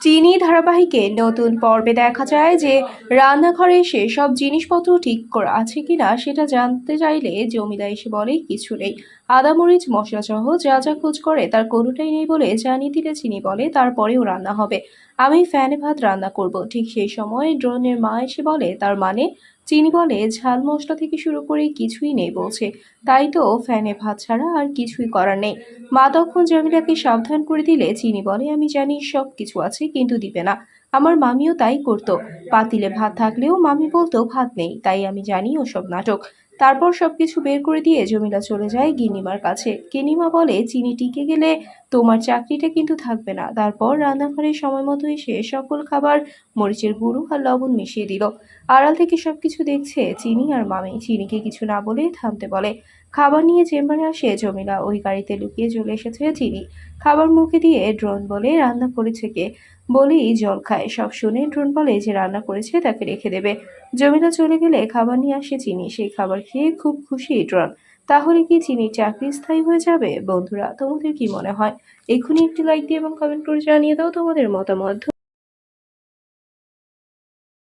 চিনি ধারাবাহিকে নতুন পর্বে দেখা যায় যে রান্নাঘরে এসে সব জিনিসপত্র ঠিক করা আছে কিনা সেটা জানতে চাইলে জমিদা এসে বলে, কিছু নেই। আদামরিচ মশলা সহ যা যা খোঁজ করে তার কোনোটাই নেই বলে জানিয়ে দিলে চিনি বলে, তারপরেও রান্না হবে। আমি ফ্যানে ভাত রান্না করব। ঠিক সেই সময় ড্রোনের মা এসে বলে, তার মানে চিনি বলে, ঝাল মশলা থেকে শুরু করে কিছুই নেই, বলছে। তাই তো ফ্যানে ভাত ছাড়া আর কিছুই করার নেই। মা তখন জামিলাকে সাবধান করে দিলে চিনি বলে, আমি জানি সব কিছু আছে, কিন্তু দিবে না। আমার মামিও তাই করতো। পাতিলে ভাত থাকলেও মামি বলতো, ভাত নেই, তাই আমি জানি ওসব নাটক। তারপর সবকিছু বের করে দিয়ে জমিলা চলে যায় গিনিমার কাছে। গিন্নিমা বলে চিনি টিকে গেলে তোমার চাকরিটা কিন্তু থাকবে না। তারপর রান্নাঘরে সময় মতো এসে সকল খাবার, মরিচের গুঁড়ো আর লবণ মিশিয়ে দিল। আড়াল থেকে সবকিছু দেখছে চিনি আর মামি। চিনিকে কিছু না বলে থামতে বলে। খাবার নিয়ে চেম্বারে আসে জমিলা ওই গাড়িতে লুকিয়ে চলে এসেছে চিনি। খাবার মুখে দিয়ে ড্রোন বলে রান্না করেছে কে? বলেই জল খায়। সব শুনে ড্রোন বলে যে রান্না করেছে তাকে রেখে দেবে। জমিনা চলে গেলে খাবার নিয়ে আসে চিনি। সেই খাবার খেয়ে খুব খুশি ড্রোন তাহলে কি চিনির চাকরি স্থায়ী হয়ে যাবে? বন্ধুরা, তোমাদের কি মনে হয়? এক্ষুনি একটি লাইক দিয়ে এবং কমেন্ট করে জানিয়ে দাও তোমাদের মতামত।